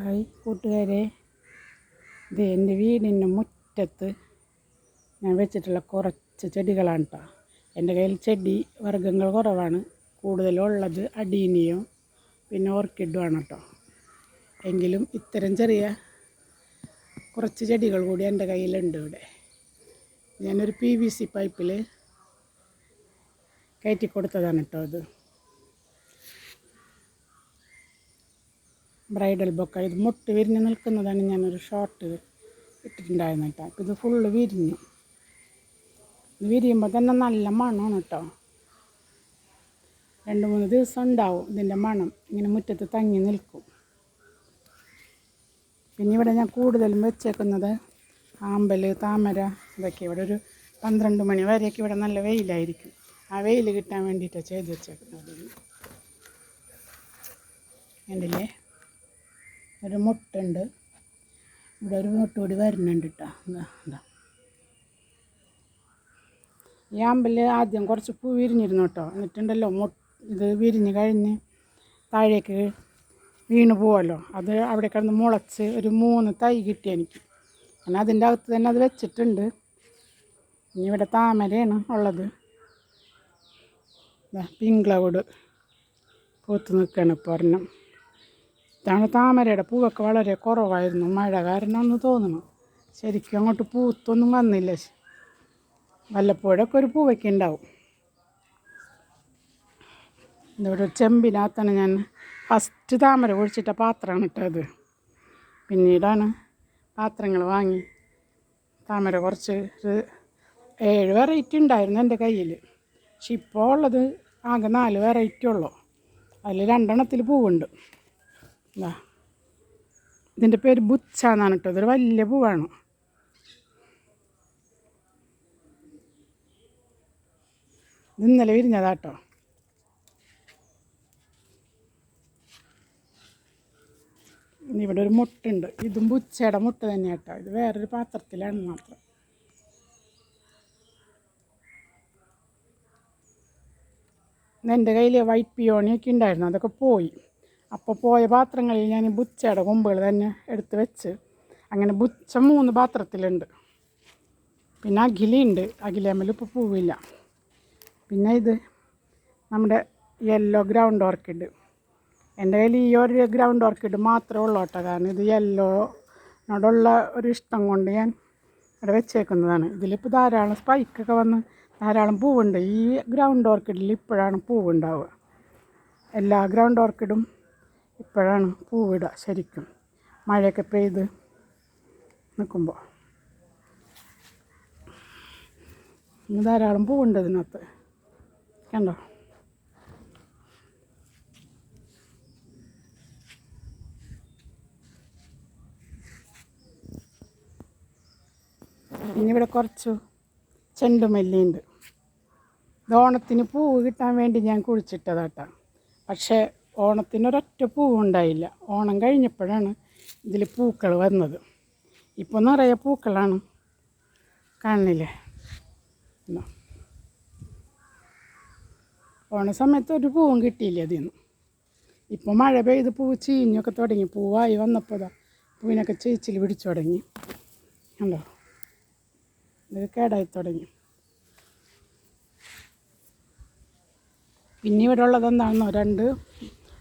Hi കൂട്ടുകാരെ. ഇത് എന്റെ വീടിന്റെ മുറ്റത്ത് ഞാൻ വെച്ചിട്ടുള്ള കുറച്ച് ചെടികളാണ് കേട്ടോ എന്റെ കയ്യിൽ ചെടി വർഗങ്ങൾ കുറവാണ്. കൂടുതലുള്ളത് അടീനിയും പിന്നെ ഓർക്കിഡുമാണ് കേട്ടോ എങ്കിലും ഇത്തരം ചെറിയ കുറച്ച് ചെടികൾ കൂടി എന്റെ കയ്യിലുണ്ട് ഇവിടെ. ഞാനൊരു പി വി സി പൈപ്പിൽ കയറ്റി കൊടുത്തതാണ് കേട്ടോ ഇത് ബ്രൈഡൽ ബൊക്ക. ഇത് മുട്ട് വിരിഞ്ഞ് നിൽക്കുന്നതാണ് ഞാനൊരു ഷോർട്ട് ഇട്ടിട്ടുണ്ടായിരുന്നു കേട്ടോ ഇത് ഫുള്ള് വിരിഞ്ഞു. ഇത് വിരിയുമ്പോൾ തന്നെ നല്ല മണമാണ് കേട്ടോ രണ്ട് മൂന്ന് ദിവസം ഉണ്ടാവും ഇതിന്റെ മണം. ഇങ്ങനെ മുറ്റത്ത് തങ്ങി നിൽക്കും. പിന്നെ ഇവിടെ ഞാൻ കൂടുതലും വെച്ചേക്കുന്നത് ആമ്പൽ താമര ഇതൊക്കെ ഇവിടെ ഒരു പന്ത്രണ്ട് മണി വരെയൊക്കെ ഇവിടെ നല്ല വെയിലായിരിക്കും. ആ വെയിൽ കിട്ടാൻ വേണ്ടിയിട്ടാണ് ചെയ്ത് വെച്ചേക്കുന്നത്. കണ്ടില്ലേ? ഒരു മുട്ടുണ്ട്. ഇവിടെ ഒരു മുട്ട കൂടി വരുന്നുണ്ട് കേട്ടോ ഈ അമ്പൽ ആദ്യം കുറച്ച് പൂ വിരിഞ്ഞിരുന്നു കേട്ടോ എന്നിട്ടുണ്ടല്ലോ മു ഇത് വിരിഞ്ഞ് കഴിഞ്ഞ് താഴേക്ക് വീണ് പോവല്ലോ. അത് അവിടെ കിടന്ന് മുളച്ച് ഒരു മൂന്ന് തൈ കിട്ടി എനിക്ക്. ഞാൻ അതിന്റെ അകത്ത് തന്നെ അത് വെച്ചിട്ടുണ്ട്. ഇനി ഇവിടെ താമരയാണ് ഉള്ളത്. പിങ്ക്ളവോട് പൂത്ത് നിൽക്കുകയാണ് ഇപ്പോൾ ഒരെണ്ണം. ഇതാണ് താമരയുടെ പൂവൊക്കെ വളരെ കുറവായിരുന്നു. മഴ കാരണം എന്ന് തോന്നുന്നു ശരിക്കും അങ്ങോട്ട് പൂത്തൊന്നും വന്നില്ല. വല്ലപ്പോഴൊക്കെ ഒരു പൂവൊക്കെ ഉണ്ടാവും. ഒരു ചെമ്പിനകത്താണ് ഞാൻ ഫസ്റ്റ് താമര ഒഴിച്ചിട്ട പാത്രമാണ് ഇട്ടത്. പിന്നീടാണ് പാത്രങ്ങൾ വാങ്ങി താമര കുറച്ച് ഒരു ഏഴ് വെറൈറ്റി ഉണ്ടായിരുന്നു എന്റെ കയ്യിൽ പക്ഷെ ഇപ്പോൾ ഉള്ളത് ആകെ നാല് വെറൈറ്റി ഉള്ളൂ. അതിൽ രണ്ടെണ്ണത്തിൽ പൂവുണ്ട്. ഇതാ ഇതിന്റെ പേര് ബുച്ച എന്നാണ് കേട്ടോ ഇതൊരു വലിയ പൂവാണ്. ഇത് വിരിഞ്ഞതാ വിരിഞ്ഞതാട്ടോ ഇനി ഇവിടെ ഒരു മുട്ടുണ്ട്. ഇതും ബുച്ചയുടെ മുട്ട തന്നെ കേട്ടോ ഇത് വേറൊരു പാത്രത്തിലാണ് മാത്രം. എന്റെ കയ്യിൽ വൈറ്റ് പിയോണിയൊക്കെ ഉണ്ടായിരുന്നു. അതൊക്കെ പോയി. അപ്പോൾ പോയ പാത്രങ്ങളിൽ ഞാൻ ബുച്ചയുടെ കൊമ്പുകൾ തന്നെ എടുത്ത് വെച്ച് അങ്ങനെ ബുച്ച മൂന്ന് പാത്രത്തിലുണ്ട്. പിന്നെ അഖിലുണ്ട്. അഖിലേമ്മൽ ഇപ്പോൾ പൂവില്ല. പിന്നെ ഇത് നമ്മുടെ യെല്ലോ ഗ്രൗണ്ട് ഓർക്കിഡ് എന്റെ കയ്യിൽ ഈ ഒരു ഗ്രൗണ്ട് ഓർക്കിഡ് മാത്രമേ ഉള്ളൂ കേട്ടോ. കാരണം ഇത് യെല്ലോനോടുള്ള ഒരു ഇഷ്ടം കൊണ്ട് ഞാൻ ഇവിടെ വെച്ചേക്കുന്നതാണ്. ഇതിലിപ്പോൾ ധാരാളം സ്പൈക്കൊക്കെ വന്ന് ധാരാളം പൂവുണ്ട്. ഈ ഗ്രൗണ്ട് ഓർക്കിഡിൽ ഇപ്പോഴാണ് പൂവുണ്ടാവുക. എല്ലാ ഗ്രൗണ്ട് ഓർക്കിഡും ഇപ്പോഴാണ് പൂവിടുക ശരിക്കും. മഴയൊക്കെ പെയ്ത് നിൽക്കുമ്പോൾ. ഇന്ന് ധാരാളം പൂവുണ്ട് ഇതിനകത്ത്. കണ്ടോ? പിന്നെ ഇവിടെ കുറച്ച് ചെണ്ടുമല്ലിയുണ്ട് ഓണത്തിന് പൂവ് കിട്ടാൻ വേണ്ടി ഞാൻ കുഴിച്ചിട്ടതാട്ടാ. പക്ഷേ ഓണത്തിന് പൂവുണ്ടായില്ല. പൂവ് ഓണം കഴിഞ്ഞപ്പോഴാണ് ഇതിൽ പൂക്കൾ വന്നത്. ഇപ്പോൾ നിറയെ പൂക്കളാണ് കാണില്ലേ ഓണ സമയത്ത് ഒരു പൂവും കിട്ടിയില്ല അതിൽ നിന്ന് ഇപ്പോൾ മഴ പെയ്ത് പൂവ് ചീഞ്ഞൊക്കെ തുടങ്ങി. പൂവായി വന്നപ്പോൾ പൂവിനൊക്കെ ചേച്ചിൽ പിടിച്ചു തുടങ്ങി. ഉണ്ടോ ഇത് കേടായി തുടങ്ങി. പിന്നെ ഇവിടെ ഉള്ളത് എന്താണെന്നോ? രണ്ട്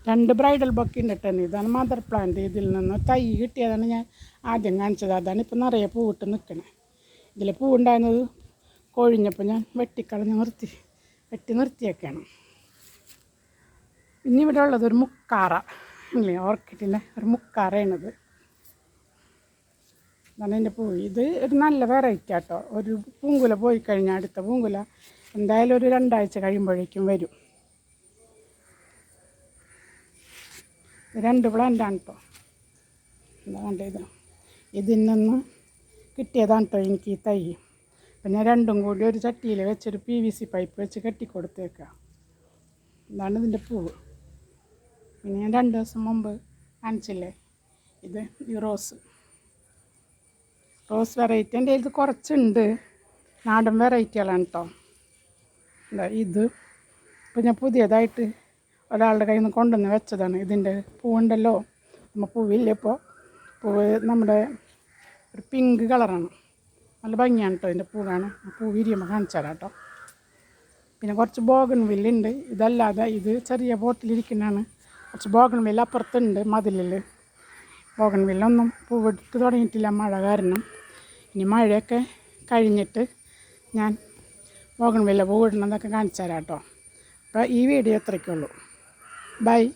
രണ്ട് ബ്രൈഡൽ ബൊക്കെ ഉണ്ട് ഇതാണ് മദർ പ്ലാന്റ് ഇതിൽ നിന്ന് തൈ കിട്ടിയതാണ് ഞാൻ ആദ്യം കാണിച്ചത്. അതാണ് ഇപ്പോൾ നിറയെ പൂവിട്ട് നിൽക്കണേ ഇതിൽ പൂവുണ്ടായിരുന്നത് കൊഴിഞ്ഞപ്പോൾ ഞാൻ വെട്ടിക്കളഞ്ഞ് നിർത്തി വെട്ടി നിർത്തിയൊക്കെയാണ് ഇനി ഇവിടെ ഉള്ളത് ഒരു മുക്കാറ അല്ലേ ഓർക്കിഡിന്റെ ഒരു മുക്കാറയാണിത്. അതാണ് എന്റെ പൂ ഇത് ഒരു നല്ല വെറൈറ്റി ആട്ടോ. ഒരു പൂങ്കുല പോയി കഴിഞ്ഞാൽ അടുത്ത പൂങ്കുല എന്തായാലും ഒരു രണ്ടാഴ്ച കഴിയുമ്പോഴേക്കും വരും. രണ്ട് പ്ലാന്റാണ് കേട്ടോ എന്താ കണ്ടത് ഇതിൽ നിന്ന് കിട്ടിയതാണ് കേട്ടോ എനിക്ക് ഈ തൈ. അപ്പം ഞാൻ രണ്ടും കൂടി ഒരു ചട്ടിയിൽ വെച്ചൊരു പി വി സി പൈപ്പ് വെച്ച് കെട്ടിക്കൊടുത്തേക്കാം. ഇതാണ് ഇതിന്റെ പൂവ്. പിന്നെ ഞാൻ രണ്ട് ദിവസം മുമ്പ് കാണിച്ചില്ലേ? ഇത് ഈ റോസ്. റോസ് വെറൈറ്റി എന്റെ ഇത് കുറച്ചുണ്ട്. നാടൻ വെറൈറ്റികളാണ് കേട്ടോ ഇത്. ഇപ്പം ഞാൻ പുതിയതായിട്ട് ഒരാളുടെ കയ്യിൽ നിന്ന് കൊണ്ടുവന്ന് വെച്ചതാണ്. ഇതിന്റെ പൂവുണ്ടല്ലോ. നമ്മൾ പൂവില്ല ഇപ്പോൾ പൂവ് നമ്മുടെ ഒരു പിങ്ക് കളറാണ് നല്ല ഭംഗിയാണ് കേട്ടോ ഇതിന്റെ പൂ കാണാൻ. പൂ വിരിയുമ്പോൾ കാണിച്ചു തരാം കേട്ടോ പിന്നെ കുറച്ച് ബോഗൺ വില്ലുണ്ട് ഇതല്ലാതെ ഇത് ചെറിയ ബോട്ടിലിരിക്കുന്നതാണ് കുറച്ച് ബോഗൺ വില്ല അപ്പുറത്തുണ്ട് മതിലിൽ. ബോഗൺ വില്ലൊന്നും പൂവെടുത്ത് തുടങ്ങിയിട്ടില്ല മഴ കാരണം. ഇനി മഴയൊക്കെ കഴിഞ്ഞിട്ട് ഞാൻ ബോഗൺ വില്ല പൂവിടണമെന്നൊക്കെ കാണിച്ചു തരാം കേട്ടോ അപ്പോൾ ഈ വീഡിയോ എത്രയ്ക്കുള്ളൂ Bye.